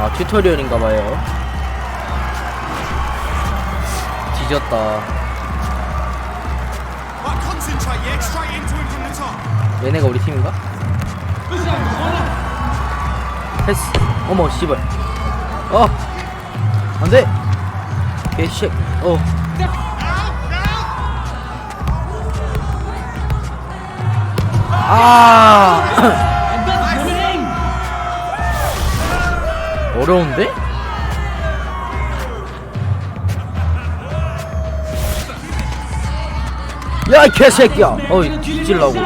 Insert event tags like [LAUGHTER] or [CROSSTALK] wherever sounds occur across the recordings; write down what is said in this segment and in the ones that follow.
아 튜토리얼인가봐요 뒤졌다 Right, concentrate, yeah? Straight into him from the top. 얘네가 우리 팀인가? 패스 어머 씨발 어 안돼 개씨 어 아, 어려운데? 야, 이 개새끼야! 어이, op.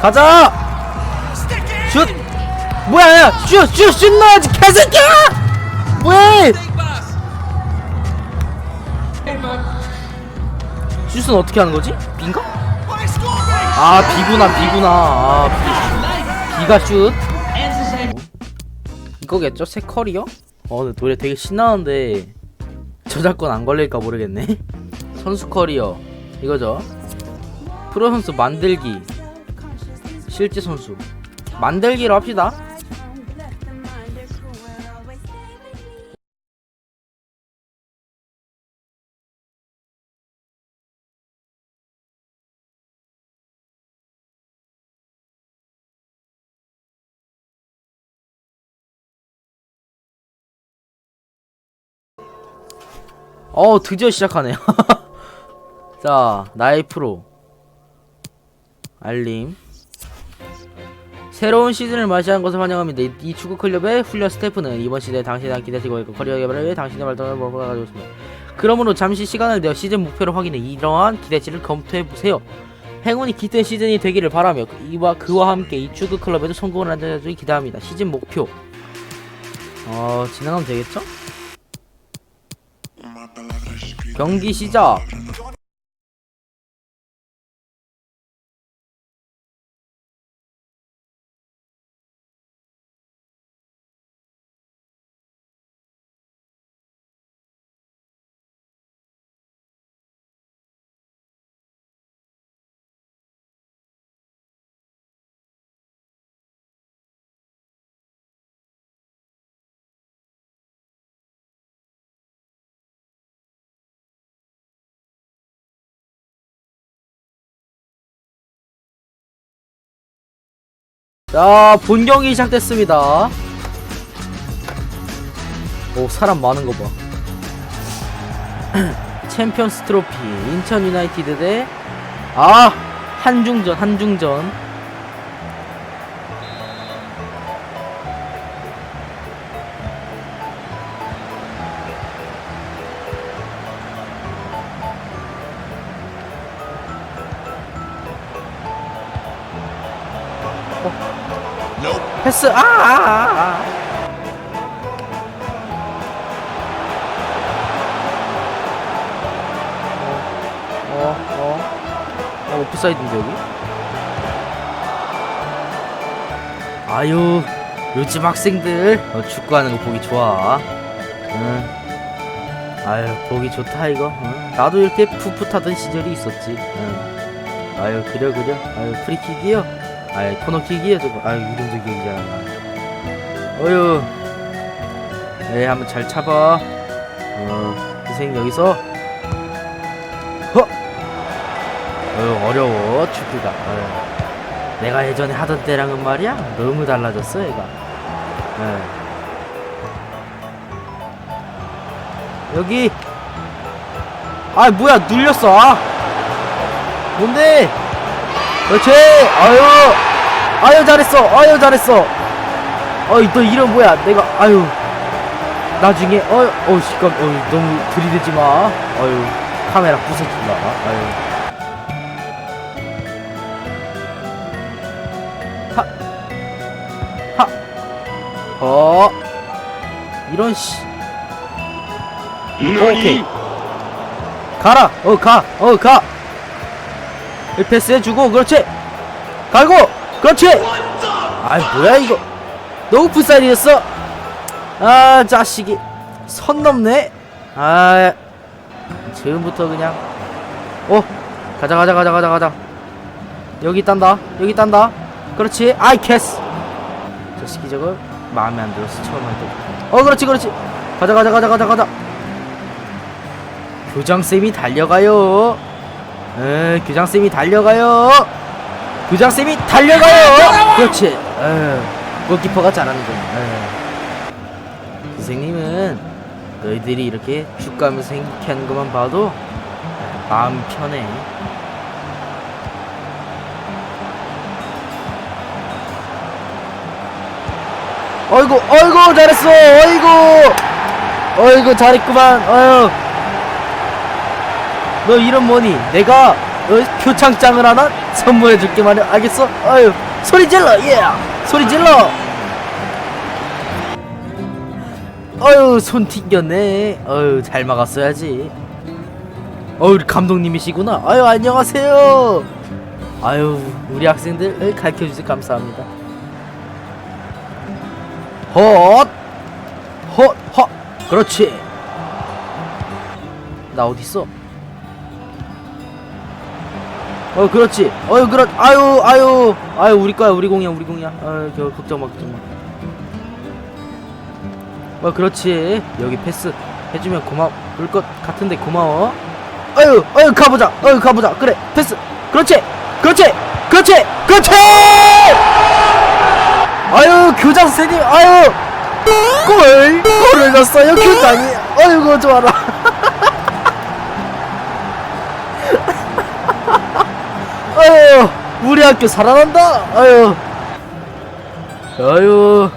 가자! 슛! 뭐야, 야! 슛! 슛! 슛 넣어야지, 개새끼야! Even. 슛은 어떻게 하는 거지? Me! 아, B구나, B구나. 아, B. B가 슛. 이거겠죠? 새 커리어? 어, 근데 노래 되게 신나는데 저작권 안 걸릴까 모르겠네. [LAUGHS] 선수 커리어 이거죠? 프로 선수 만들기 실제 선수 만들기로 합시다. 어 드디어 시작하네요. [LAUGHS] 자 나의 프로 알림 새로운 시즌을 맞이한 것을 환영합니다. 이, 이 축구 클럽의 훈련 스태프는 이번 시대에 당신에 대한 기대치고 있고 커리어 개발을 위해 당신의 발전을 몰아가 가지고 있습니다. 그러므로 잠시 시간을 내어 시즌 목표를 확인해 이러한 기대치를 검토해 보세요. 행운이 깃든 시즌이 되기를 바라며 이와 그와 함께 이 축구 클럽에도 성공을 한다주기 기대합니다. 시즌 목표 어 진행하면 되겠죠? 경기 시작. 자, 본 경기 시작됐습니다. 오, 사람 많은 거 봐. [CLEARS THROAT] 챔피언스 트로피, 인천 유나이티드 대, 아! 한중전, 한중전. 패스, 아! 아, 아, 아. 어, 어, 어, 오프사이드인데, 여기? 아유, 요즘 학생들, 어, 축구하는 거 보기 좋아. 응. 아유, 보기 좋다, 이거. 응. 나도 이렇게 풋풋하던 시절이 있었지. 응. 아유, 그려, 그려. 아유, 프리킥이요? 아유, 코너킥이요, 저거. 아유, 이름도 나. 어휴. 네, 한번 잘 차봐. 어, 선생님 여기서. 허! 어휴, 어려워, 축구가. 어휴. 내가 예전에 하던 때랑은 말이야, 너무 달라졌어, 얘가. 예. 여기. 아, 뭐야, 눌렸어, 아! 뭔데? 그렇지! 아유! 아유, 잘했어! 아유, 잘했어! 어이, 너 이름 뭐야? 내가, 아유. 나중에, 어, 어, 시간, 어, 너무 들이대지 마. 아유, 카메라 부서진다. 아유. 하, 하, 어, 이런 씨. 오케이. 가라! 어, 가! 어, 가! 이 패스 해주고, 그렇지! 갈고! 그렇지! 아이, 뭐야, 이거. 너무 불살이었어! 아, 자식이. 선 넘네? 아, 지금부터 그냥. 어, 가자, 가자, 가자, 가자, 가자. 여기 딴다. 여기 딴다. 그렇지 아이 캐스 저 새끼 저거 마음에 안 들었어 처음 할때어 그렇지 그렇지 가자 가자 가자 가자 가자 교장쌤이 달려가요 에 교장쌤이 달려가요 교장쌤이 달려가요. 그렇지. 에 골키퍼가 잘하는 거 선생님은 너희들이 이렇게 축 가면서 행복해 하는 것만 봐도 마음 편해. 어이구 어이구 잘했어. 어이구. 어이구 잘했구만. 어휴. 너 이름 뭐니? 내가 어, 표창장을 하나 선물해 줄게 말이야 알겠어 어휴 소리 질러 예 소리 질러 어휴 손 튕겼네 어휴 잘 막았어야지 어휴 감독님이시구나 아유 안녕하세요 아유 우리 학생들 가르쳐 주셔서 감사합니다 헛! 헛! 헛! 그렇지! 나 어딨어? 어, 그렇지! 어유, 그렇, 아유, 아유! 아유, 우리 거야, 우리 공이야, 우리 공이야. 아유, 저, 걱정 마, 걱정 마. 어, 그렇지. 여기 패스 해주면 고마울 것 같은데 고마워. 아유, 아유, 가보자! 아유, 가보자! 그래, 패스! 그렇지! 그렇지! 그렇지! 그렇지! 아유 교장 선생님 아유 골 골을 넣었어요 교장이 아이고 좋아라 우리 학교 살아난다. 아유. 아유.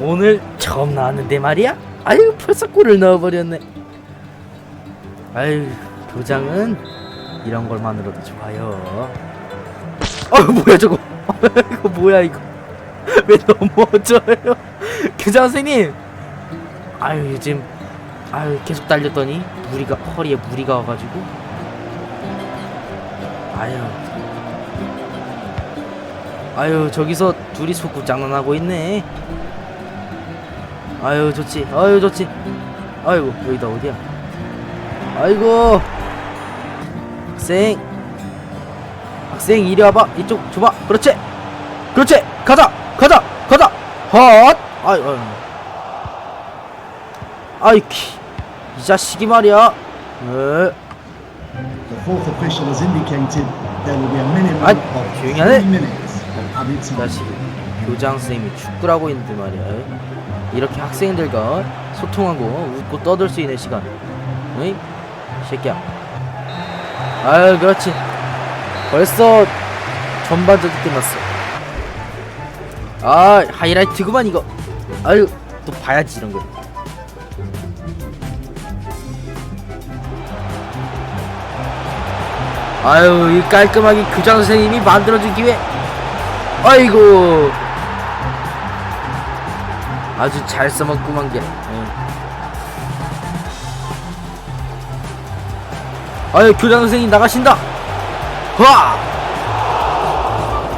오늘 처음 나왔는데 말이야? 아유 벌써 골을 넣어버렸네. 아유 교장은 이런 걸만으로도 좋아요. 아 뭐야 저거. [LAUGHS] 이거 뭐야 이거. [LAUGHS] 왜 넘어져요? [LAUGHS] 교장 선생님. 아유 요즘 아유 계속 달렸더니 무리가 허리에 무리가 와가지고. 아유 아유 저기서 둘이 속구 장난하고 있네. 아유 좋지. 아유 좋지. 아이고 여기다 어디야? 아이고. 학생. 학생 이리 와봐. 이쪽 줘봐. 그렇지. 그렇지. 가자. 가자. 가자. 헛. 아이 아이 아이 키, 이 자식이 말이야. 에 The fourth official has indicated there will be a minimum Ah, of 조용히 three 하네. minutes 자식이 교장 선생님이 축구라고 있는데 말이야. 이렇게 학생들과 소통하고 웃고 떠들 수 있는 시간. 어이? 이 새끼야. 아유 그렇지. 벌써 전반전이 끝났어. 아 하이라이트구만 이거. 아유 또 봐야지 이런 거. 아유 이 깔끔하게 교장 선생님이 만들어준 기회 아이고 아주 잘 써먹구만 게 예. 아유 교장 선생님 나가신다 와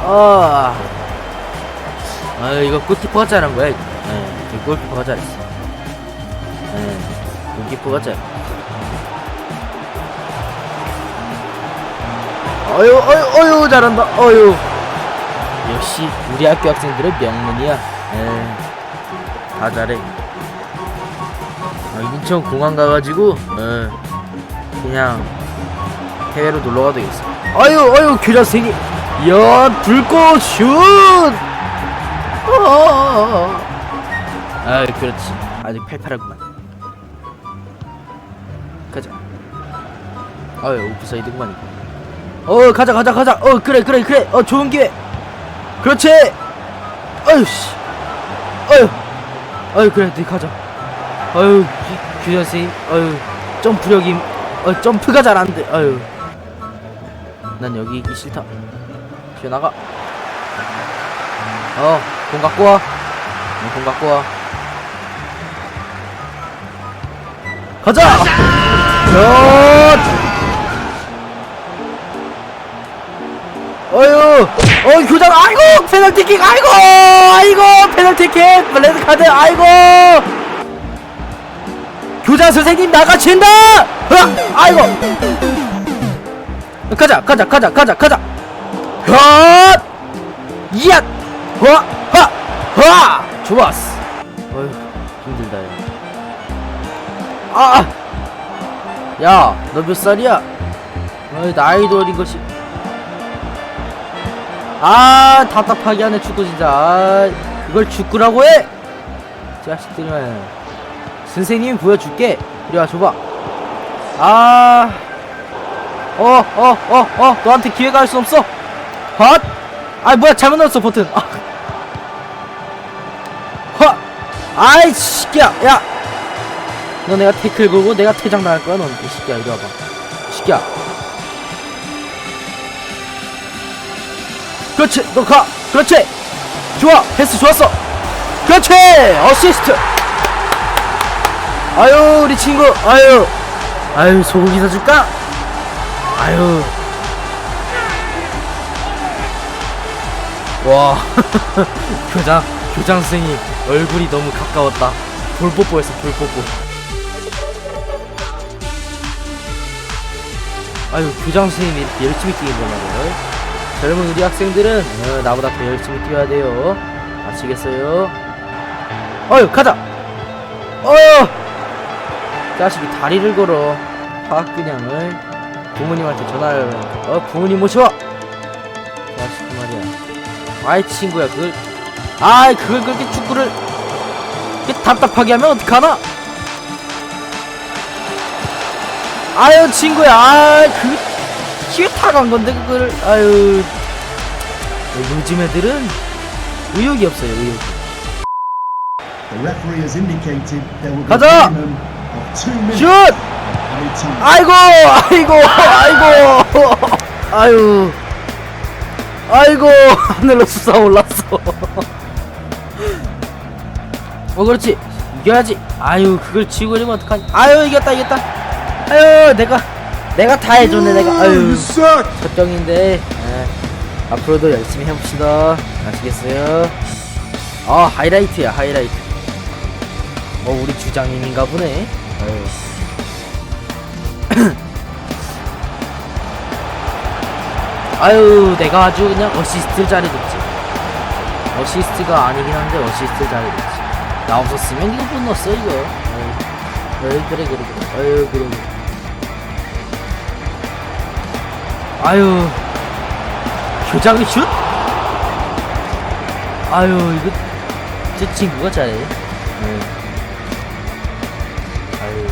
아, 아 이거 골키퍼가 잘한 거야. 예, 이거 골키퍼가 잘했어. 예, 골키퍼가 잘. 어유, 어유, 어유, 잘한다. 어유. 역시 우리 학교 학생들의 명문이야. 예, 다 잘해. 아, 인천 공항 가가지고, 예, 그냥 해외로 놀러 가도 되겠어. 아유, 아유, 교장 선생님. 야, 불꽃 슛! 어. 아, 그렇지. 아직 팔팔하구만. 가자. 아유, 오프사이드구만. 어, 가자, 가자, 가자. 어, 그래, 그래, 그래. 어, 좋은 기회. 그렇지. 아유 씨. 아유. 아유, 그래, 네 가자. 아유, 기- 규현 씨. 아유, 점프력이 어, 점프가 잘 안 돼. 아유. 난 여기 있기 싫다. 튀어나가. 어, 공 갖고 와. 어, 공 갖고 와. 가자! 굿! 어휴! 어, 교장, 아이고! 페널티킥, 아이고! 아이고! 페널티킥! 블레드 카드, 아이고! 교장 선생님 나가신다! 으악! 아이고! 가자, 가자, 가자, 가자, 가자! 헛! 이야 허하하 좋았어 어휴 힘들다 야아야 너 몇 살이야 어이 나이도 어린 것이 아 답답하게 하네 축구 진짜 아, 그걸 축구라고 해 자식들은 선생님이 보여줄게 이리 와 줘봐 아 어, 어, 어, 어, 너한테 기회가 할 수 없어. 헛! 아, 뭐야, 잘못 넣었어, 버튼. 아. 헛! 아이, 새끼야, 야! 너 내가 태클 걸고 내가 퇴장 당할 거야, 넌. 이 새끼야, 이리 와봐. 이 새끼야. 그렇지, 너 가! 그렇지! 좋아! 패스 좋았어! 그렇지! 어시스트! 아유, 우리 친구, 아유. 아유, 소고기 사줄까? 아유. 와. [LAUGHS] 교장, 교장 선생님 얼굴이 너무 가까웠다. 볼 뽀뽀했어, 볼 뽀뽀. 아유, 교장 선생님이 이렇게 열심히 뛰는 거말이에요 젊은 우리 학생들은 어, 나보다 더 열심히 뛰어야 돼요. 아시겠어요? 어유, 가자! 어! 자식이 다리를 걸어. 화학균형을 부모님한테 전화를 어 부모님 모셔와 자식 그 말이야 아이 친구야 그걸 아이 그걸 그렇게 축구를 이렇게 답답하게 하면 어떡하나 아유 친구야 아이 그 타간 건데 그걸 아유. 요즘 애들은 의욕이 없어요 be 가자! 슛! 아이고 아이고 아이고. 아유. 아이고 하늘로 솟아올랐어. 어 그렇지? 이겨야지. 아유 그걸 치고 이러면 어떡하니? 아유 이겼다 이겼다. 아유 내가 내가 다 해줬네 내가. 아유 첫정인데. 예. 앞으로도 열심히 해봅시다. 아시겠어요? 아 하이라이트야 하이라이트. 어 우리 주장님인가 보네. 아유. [COUGHS] 아유 내가 아주 그냥 어시스트 잘해줬지. 어시스트가 아니긴 한데 어시스트 잘해줬지. 나 없었으면 이거 못 넣었어 이거. 아유, 아유 그래 그래 그래. 아유 그래 그래 아유. 교장이 슛? 아유 이거 저 친구가 잘해. 아유 아유.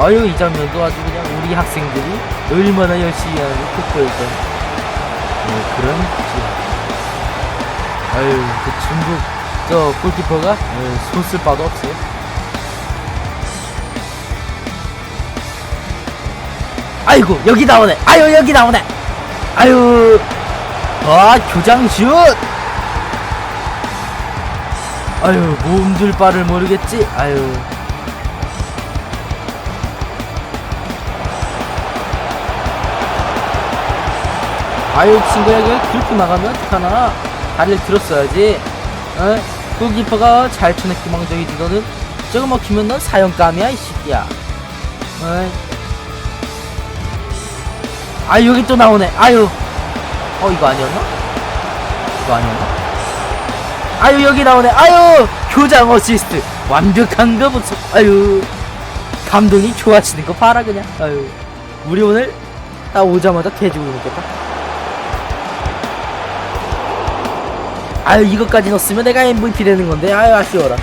아유 이 장면도 아주 그냥 우리 학생들이 얼마나 열심히 하는지 돋보였던 네, 그런 지. 아유 그 중국 저 골키퍼가 네, 손쓸 바도 없어요 아이고 여기 나오네. 아유 여기 나오네. 아유. 아 교장 슛. 아유 몸둘 바를 모르겠지? 아유. 아유 친구야 이거 그렇게 나가면 어떡하나? 다리를 들었어야지. 어? 골키퍼가 잘 쳐냈 기망적이지 너는. 저거 먹히면 넌 사형감이야 이 새끼야. 어? 아 여기 또 나오네. 아유. 어 이거 아니었나? 이거 아니었나? 아유 여기 나오네. 아유 교장 어시스트. 완벽한 거 보소 아유. 감독이 좋아지는 거 봐라 그냥. 아유. 우리 오늘 나 오자마자 돼지고기 먹겠다. 아유 이것까지 넣었으면 내가 MVP 되는 건데. 아유 아쉬워라